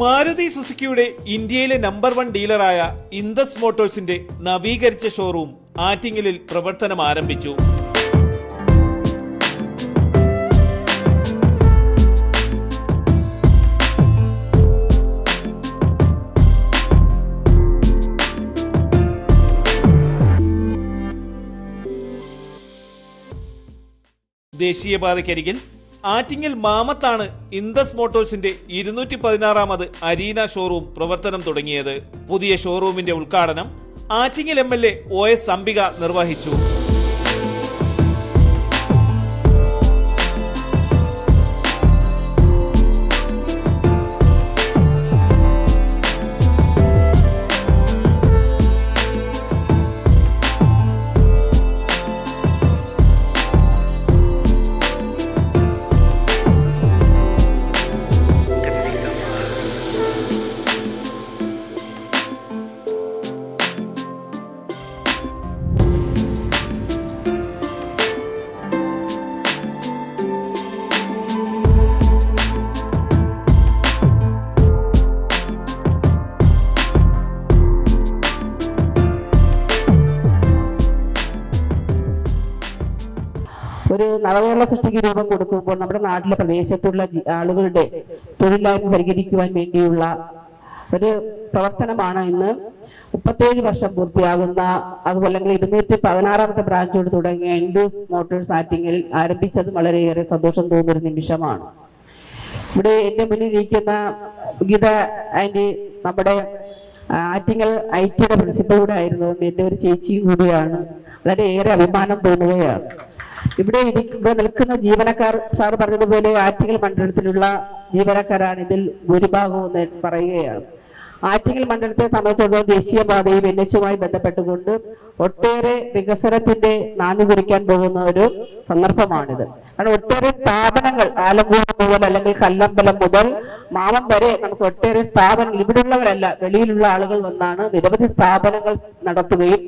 മാരുതി സുസുക്കിയുടെ ഇന്ത്യയിലെ number one ഡീലറായ ഇന്തസ് മോട്ടോഴ്സിന്റെ നവീകരിച്ച showroom ആറ്റിങ്ങലിൽ പ്രവർത്തനം ആരംഭിച്ചു. ദേശീയപാതയ്ക്കരികിൽ ആറ്റിങ്ങൽ മാമത്താണ് ഇന്തസ് മോട്ടോഴ്സിന്റെ ഇരുന്നൂറ്റി പതിനാറാമത് അരീന ഷോറൂം പ്രവർത്തനം തുടങ്ങിയത്. പുതിയ ഷോറൂമിന്റെ ഉദ്ഘാടനം Attingal M L A O S Ambika നിർവഹിച്ചു. ഒരു നവകേരള സൃഷ്ടിക്ക് രൂപം കൊടുക്കുമ്പോൾ നമ്മുടെ നാട്ടിലെ പ്രദേശത്തുള്ള ആളുകളുടെ തൊഴിലായ്മ പരിഹരിക്കുവാൻ വേണ്ടിയുള്ള ഒരു പ്രവർത്തനമാണ് ഇന്ന് മുപ്പത്തേഴ് വർഷം പൂർത്തിയാകുന്ന അതുപോലെ ഇരുന്നൂറ്റി പതിനാറാമത്തെ ബ്രാഞ്ചോട് തുടങ്ങിയ ഇൻഡൂസ് മോട്ടോഴ്സ് ആറ്റിങ്ങിൽ ആരംഭിച്ചത് വളരെയേറെ സന്തോഷം തോന്നുന്ന നിമിഷമാണ്. ഇവിടെ എന്റെ മുന്നിൽ ഇരിക്കുന്ന ഗീത ആന്റി നമ്മുടെ ആറ്റിങ്ങൽ ഐ ടിയുടെ പ്രിൻസിപ്പൽ കൂടെ ആയിരുന്നു. എന്റെ ഒരു ചേച്ചി കൂടിയാണ്. വളരെ ഏറെ അഭിമാനം തോന്നുകയാണ്. ഇവിടെ ഇരിക്കുമ്പോൾ നിൽക്കുന്ന ജീവനക്കാർ സാർ പറഞ്ഞതുപോലെ ആറ്റിങ്ങൽ മണ്ഡലത്തിലുള്ള ജീവനക്കാരാണ് ഇതിൽ ഭൂരിഭാഗവും പറയുകയാണ്. ആറ്റിങ്ങൽ മണ്ഡലത്തെ സംബന്ധിച്ചിടത്തോളം ദേശീയപാതയും എൻ എച്ചുമായി ബന്ധപ്പെട്ടുകൊണ്ട് ഒട്ടേറെ വികസനത്തിന്റെ നാന്ദി കുറിക്കാൻ പോകുന്ന ഒരു സന്ദർഭമാണിത്. കാരണം ഒട്ടേറെ സ്ഥാപനങ്ങൾ ആലമ്പൂർ മുതൽ അല്ലെങ്കിൽ കല്ലമ്പലം മുതൽ മാമം വരെ നമുക്ക് ഒട്ടേറെ സ്ഥാപനങ്ങൾ ഇവിടെയുള്ളവരല്ല വെളിയിലുള്ള ആളുകൾ വന്നാണ് നിരവധി സ്ഥാപനങ്ങൾ നടത്തുകയും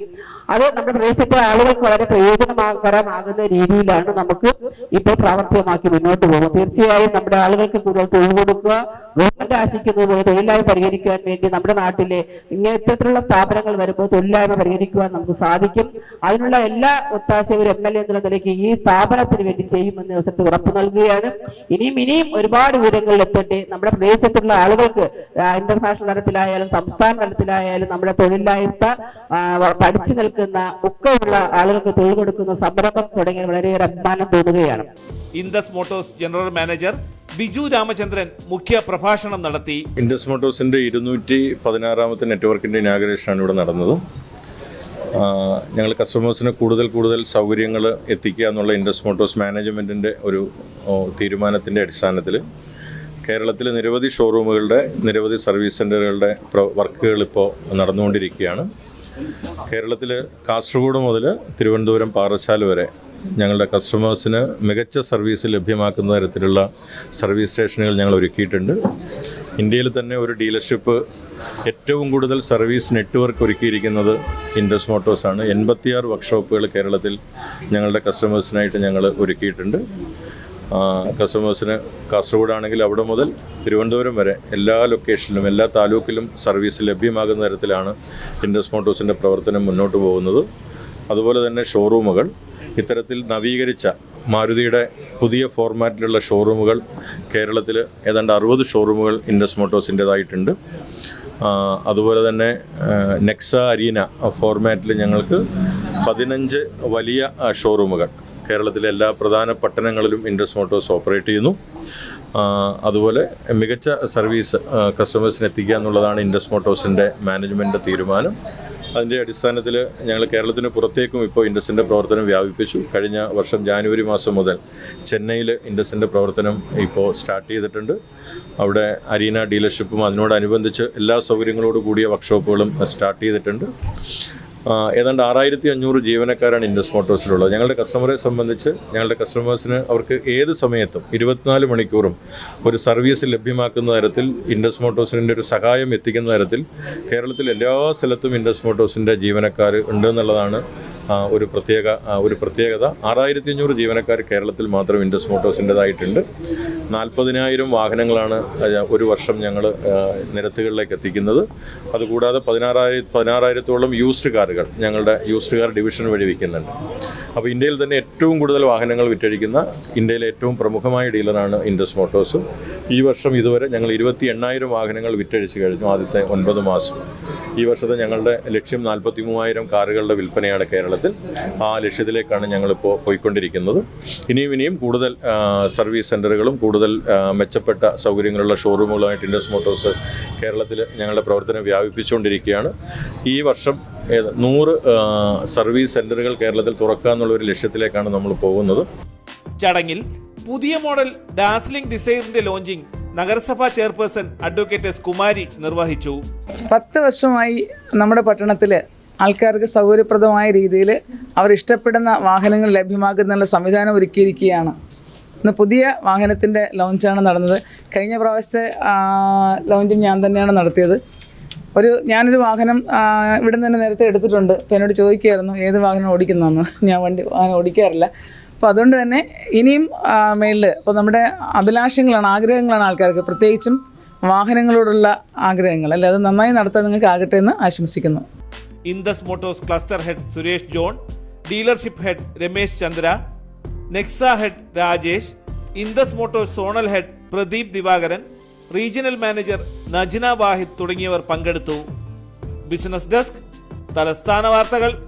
അത് നമ്മുടെ പ്രദേശത്തെ ആളുകൾക്ക് വളരെ പ്രയോജനകരമാകുന്ന രീതിയിലാണ് നമുക്ക് ഇപ്പോൾ പ്രാവർത്തികമാക്കി മുന്നോട്ട് പോകുന്നത്. തീർച്ചയായും നമ്മുടെ ആളുകൾക്ക് കൂടുതൽ തൊഴിൽ കൊടുക്കുക ഗവൺമെന്റ് ആശിക്കുന്നത് പോലെ തൊഴിലായ്മ പരിഹരിക്കാൻ വേണ്ടി നമ്മുടെ നാട്ടിലെ ഇങ്ങനെ ഇത്തരത്തിലുള്ള സ്ഥാപനങ്ങൾ വരുമ്പോൾ തൊഴിലായ്മ പരിഹരിക്കുവാൻ നമുക്ക് സാധിക്കും. അതിനുള്ള എല്ലാ ഒത്താശയും ഒരു എം എൽ എ എന്നുള്ള നിലയ്ക്ക് ഈ സ്ഥാപനത്തിന് വേണ്ടി ചെയ്യുമെന്ന് അവസരത്തിൽ ഉറപ്പ് നൽകുകയാണ്. ഇനിയും ഇനിയും ഒരുപാട് വിവരങ്ങളിൽ എത്തട്ടെ. നമ്മുടെ പ്രദേശത്തുള്ള ആളുകൾക്ക് ഇന്റർനാഷണൽ തലത്തിലായാലും സംസ്ഥാന തലത്തിലായാലും നമ്മുടെ തൊഴിലില്ലായ്മ പഠിച്ചു പഠിച്ചു നിൽക്കുന്ന ഒക്കെയുള്ള ആളുകൾക്ക് തൊഴിൽ കൊടുക്കുന്ന സംരംഭം തുടങ്ങിയ വളരെയേറെ അഭിമാനം തോന്നുകയാണ്. Indus Motors general manager Biju Ramachandran മുഖ്യ പ്രഭാഷണം നടത്തി. ഇൻഡസ് മോട്ടോഴ്സിന്റെ ഇരുന്നൂറ്റി പതിനാറാമത്തെ നെറ്റ്വർക്കിന്റെ ഇനാഗ്രേഷനാണ് ഇവിടെ നടന്നത്. ഞങ്ങൾ കസ്റ്റമേഴ്സിന് കൂടുതൽ കൂടുതൽ സൗകര്യങ്ങൾ എത്തിക്കുക എന്നുള്ള ഇൻഡസ് മോട്ടോഴ്സ് മാനേജ്മെന്റിന്റെ ഒരു തീരുമാനത്തിന്റെ തീരുമാനത്തിന്റെ അടിസ്ഥാനത്തിൽ കേരളത്തിലെ നിരവധി ഷോറൂമുകളുടെ നിരവധി സർവീസ് സെന്ററുകളുടെ വർക്കുകൾ ഇപ്പോൾ നടന്നുകൊണ്ടിരിക്കുകയാണ്. കേരളത്തിൽ കാസർഗോഡ് മുതൽ തിരുവനന്തപുരം പാറശാല വരെ ഞങ്ങളുടെ കസ്റ്റമേഴ്സിന് മികച്ച സർവീസ് ലഭ്യമാക്കുന്ന തരത്തിലുള്ള സർവീസ് സ്റ്റേഷനുകൾ ഞങ്ങൾ ഒരുക്കിയിട്ടുണ്ട്. ഇന്ത്യയിൽ തന്നെ ഒരു ഡീലർഷിപ്പ് ഏറ്റവും കൂടുതൽ സർവീസ് നെറ്റ്വർക്ക് ഒരുക്കിയിരിക്കുന്നത് ഇൻഡസ് മോട്ടോഴ്സാണ്. എൺപത്തിയാറ് വർക്ക്ഷോപ്പുകൾ കേരളത്തിൽ ഞങ്ങളുടെ കസ്റ്റമേഴ്സിനായിട്ട് ഞങ്ങൾ ഒരുക്കിയിട്ടുണ്ട്. കസ്റ്റമേഴ്സിന് കാസർഗോഡാണെങ്കിൽ അവിടെ മുതൽ തിരുവനന്തപുരം വരെ എല്ലാ ലൊക്കേഷനിലും എല്ലാ താലൂക്കിലും സർവീസ് ലഭ്യമാകുന്ന തരത്തിലാണ് ഇൻഡസ് മോട്ടോഴ്സിന്റെ പ്രവർത്തനം മുന്നോട്ട് പോകുന്നത്. അതുപോലെ തന്നെ ഷോറൂമുകൾ ഇത്തരത്തിൽ നവീകരിച്ച മാരുതിയുടെ പുതിയ ഫോർമാറ്റിലുള്ള ഷോറൂമുകൾ കേരളത്തിൽ ഏതാണ്ട് അറുപത് ഷോറൂമുകൾ ഇൻഡസ് മോട്ടോഴ്സിന്റെതായിട്ടുണ്ട് അതുപോലെ തന്നെ നെക്സ അരീന ഫോർമാറ്റിൽ ഞങ്ങൾക്ക് പതിനഞ്ച് വലിയ ഷോറൂമുകൾ കേരളത്തിലെ എല്ലാ പ്രധാന പട്ടണങ്ങളിലും ഇൻഡസ് മോട്ടോഴ്സ് ഓപ്പറേറ്റ് ചെയ്യുന്നു. അതുപോലെ മികച്ച സർവീസ് കസ്റ്റമേഴ്സിന് എത്തിക്കുക എന്നുള്ളതാണ് ഇൻഡസ് മോട്ടോഴ്സിന്റെ മാനേജ്മെന്റ് തീരുമാനം. അതിന്റെ അടിസ്ഥാനത്തിൽ ഞങ്ങൾ കേരളത്തിന് പുറത്തേക്കും ഇപ്പോൾ ഇൻഡസിന്റെ പ്രവർത്തനം വ്യാപിപ്പിച്ചു. കഴിഞ്ഞ വർഷം ജാനുവരി മാസം മുതൽ ചെന്നൈയിൽ ഇൻഡസിന്റെ പ്രവർത്തനം ഇപ്പോൾ സ്റ്റാർട്ട് ചെയ്തിട്ടുണ്ട്. അവിടെ അരീന ഡീലർഷിപ്പും അതിനോടനുബന്ധിച്ച് എല്ലാ സൗകര്യങ്ങളോട് കൂടിയ വർക്ക്ഷോപ്പുകളും സ്റ്റാർട്ട് ചെയ്തിട്ടുണ്ട്. ഏതാണ്ട് ആറായിരത്തി അഞ്ഞൂറ് ജീവനക്കാരാണ് ഇൻഡസ് മോട്ടോഴ്സിലുള്ളത്. ഞങ്ങളുടെ കസ്റ്റമറെ സംബന്ധിച്ച് ഞങ്ങളുടെ കസ്റ്റമേഴ്സിന് അവർക്ക് ഏത് സമയത്തും ഇരുപത്തിനാല് മണിക്കൂറും ഒരു സർവീസ് ലഭ്യമാക്കുന്ന തരത്തിൽ ഇൻഡസ് മോട്ടോഴ്സിന്റെ ഒരു സഹായം എത്തിക്കുന്ന തരത്തിൽ കേരളത്തിൽ എല്ലാ സ്ഥലത്തും ഇൻഡസ് മോട്ടോഴ്സിന്റെ ജീവനക്കാർ ഉണ്ടെന്നുള്ളതാണ് ഒരു പ്രത്യേക ഒരു പ്രത്യേകത. ആറായിരത്തി അഞ്ഞൂറ് ജീവനക്കാർ കേരളത്തിൽ മാത്രം ഇൻഡസ് മോട്ടോഴ്സിന്റെതായിട്ടുണ്ട് നാൽപ്പതിനായിരം വാഹനങ്ങളാണ് ഒരു വർഷം ഞങ്ങൾ നിരത്തുകളിലേക്ക് എത്തിക്കുന്നത്. അതുകൂടാതെ പതിനാറായി പതിനാറായിരത്തോളം യൂസ്ഡ് കാറുകൾ ഞങ്ങളുടെ യൂസ്ഡ് കാർ ഡിവിഷൻ വഴി വിൽക്കുന്നുണ്ട്. അപ്പോൾ ഇന്ത്യയിൽ തന്നെ ഏറ്റവും കൂടുതൽ വാഹനങ്ങൾ വിറ്റഴിക്കുന്ന ഇന്ത്യയിലെ ഏറ്റവും പ്രമുഖമായ ഡീലറാണ് ഇൻഡസ് മോട്ടോഴ്സ് ഈ വർഷം ഇതുവരെ ഞങ്ങൾ ഇരുപത്തി എണ്ണായിരം വാഹനങ്ങൾ വിറ്റഴിച്ച് കഴിഞ്ഞു ആദ്യത്തെ ഒൻപത് മാസം. ഈ വർഷത്തെ ഞങ്ങളുടെ ലക്ഷ്യം നാൽപ്പത്തി മൂവായിരം കാറുകളുടെ വിൽപ്പനയാണ് കേരളത്തിൽ. ആ ലക്ഷ്യത്തിലേക്കാണ് ഞങ്ങളിപ്പോൾ പോയിക്കൊണ്ടിരിക്കുന്നത്. ഇനിയും ഇനിയും കൂടുതൽ സർവീസ് സെന്ററുകളും കൂടുതൽ മെച്ചപ്പെട്ട സൗകര്യങ്ങളുള്ള ഷോറൂമുകളുമായിട്ട് ഇൻഡസ് മോട്ടോഴ്സ് കേരളത്തിൽ ഞങ്ങളുടെ പ്രവർത്തനം വ്യാപിപ്പിച്ചുകൊണ്ടിരിക്കുകയാണ്. ഈ വർഷം നൂറ് സർവീസ് സെന്ററുകൾ കേരളത്തിൽ തുറക്കുക എന്നുള്ള ഒരു ലക്ഷ്യത്തിലേക്കാണ് നമ്മൾ പോകുന്നത്. ചടങ്ങിൽ പുതിയ മോഡൽ ഡാസ്ലിംഗ് ഡിസൈറിന്റെ ലോഞ്ചിങ് നഗരസഭാ ചെയർപേഴ്സൺ അഡ്വക്കേറ്റ് എസ് കുമാരി നിർവഹിച്ചു. പത്ത് വർഷമായി നമ്മുടെ പട്ടണത്തിൽ ആൾക്കാർക്ക് സൗകര്യപ്രദമായ രീതിയിൽ അവർ ഇഷ്ടപ്പെടുന്ന വാഹനങ്ങൾ ലഭ്യമാക്കുന്നതിനുള്ള സംവിധാനം ഒരുക്കിയിരിക്കുകയാണ്. ഇന്ന് പുതിയ വാഹനത്തിന്റെ ലോഞ്ചാണ് നടന്നത്. കഴിഞ്ഞ പ്രാവശ്യത്തെ ലോഞ്ചും ഞാൻ തന്നെയാണ് നടത്തിയത്. ഒരു ഞാനൊരു വാഹനം ഇവിടെ നിന്ന് തന്നെ നേരത്തെ എടുത്തിട്ടുണ്ട്. അപ്പോൾ എന്നോട് ചോദിക്കുമായിരുന്നു ഏത് വാഹനം ഓടിക്കുന്നതെന്ന്? ഞാൻ വണ്ടി വാഹനം ഓടിക്കാറില്ല. അപ്പോൾ അതുകൊണ്ട് തന്നെ ഇനിയും മേളിൽ ഇപ്പോൾ നമ്മുടെ അഭിലാഷങ്ങളാണ് ആഗ്രഹങ്ങളാണ് ആൾക്കാർക്ക്. പ്രത്യേകിച്ചും വാഹനങ്ങളോടുള്ള ആഗ്രഹങ്ങൾ. അല്ലെ? അത് നന്നായി നടത്താൻ നിങ്ങൾക്ക് ആകട്ടെ എന്ന് ആശംസിക്കുന്നു. Indus Motors cluster head Suresh John dealership head Ramesh Chandra Nexa head Rajesh Indus Motors zonal head Pradeep Divakaran regional manager Najna Wahid തുടങ്ങിയവർ പങ്കെടുത്തു. ബിസിനസ് ഡെസ്ക് തലസ്ഥാന വാർത്തകൾ.